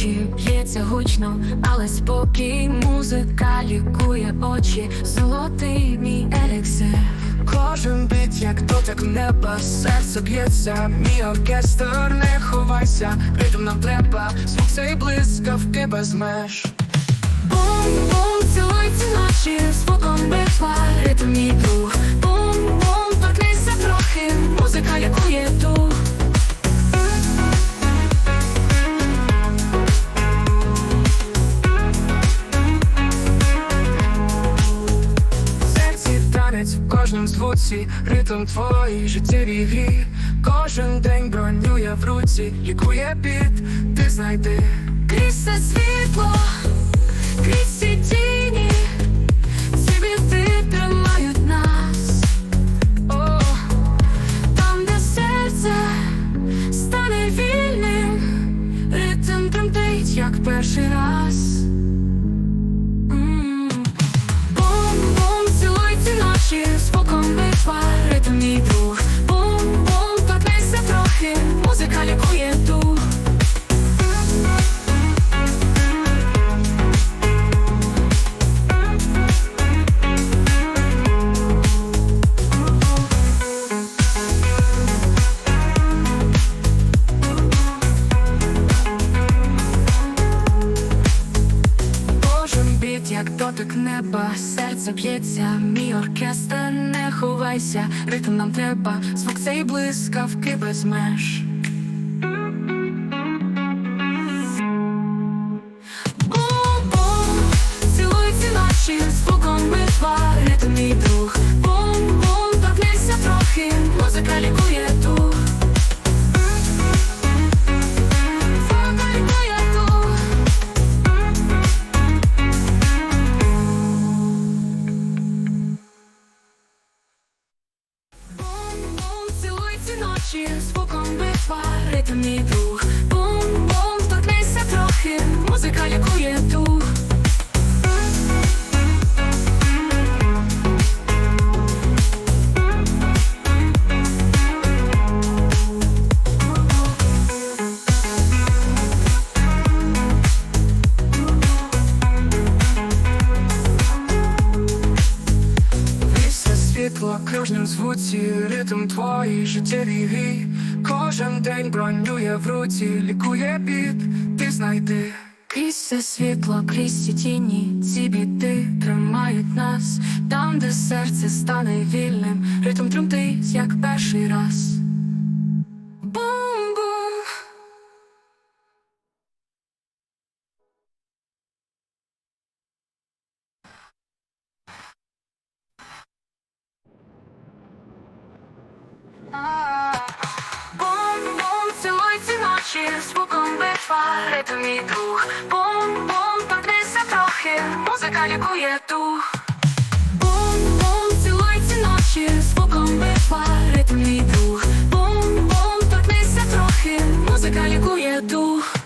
ночі б'ється гучно, але спокій музика лікує очі, золотий мій еліксир. Кожен біт, як дотик неба, серце б'ється, мій оркестр, не ховайся, ритм нам треба, звук цей блискавки без меж. Бум-бум, цілуй ці ночі, звуком битва, ритм мій друг. Кожному звуці, ритм твоїй життєвій грі. Кожен день бронює в руці, лікує біт, ти знайди. Крізь це світло, крізь ці тіні, ці біти тримають нас. О, там, де серце стане вільним, ритм тремтить, як перший раз. Неба, серце б'ється, мій оркестр, не ховайся, ритм нам треба, звук цей блискавки без меж. Ночі, звуком битва, ритм мій друг. Бум-бум, торкнися трохи, музика яку є Вісе кружнім звуці, ритм твої життєві грі. Кожен день бронює в руці, лікує бід, ти знайди. Крізь все світло, крізь ці тіні, ці біди тримають нас там, де серце стане вільним, ритм тремтить, як перший раз. вперед мій дух. Бум, бум, торкнися трохи, музика лікує дух. Бум, бум, цілуй ці ночі, звуком вперед мій дух. Бум, бум, торкнися трохи, музика лікує дух.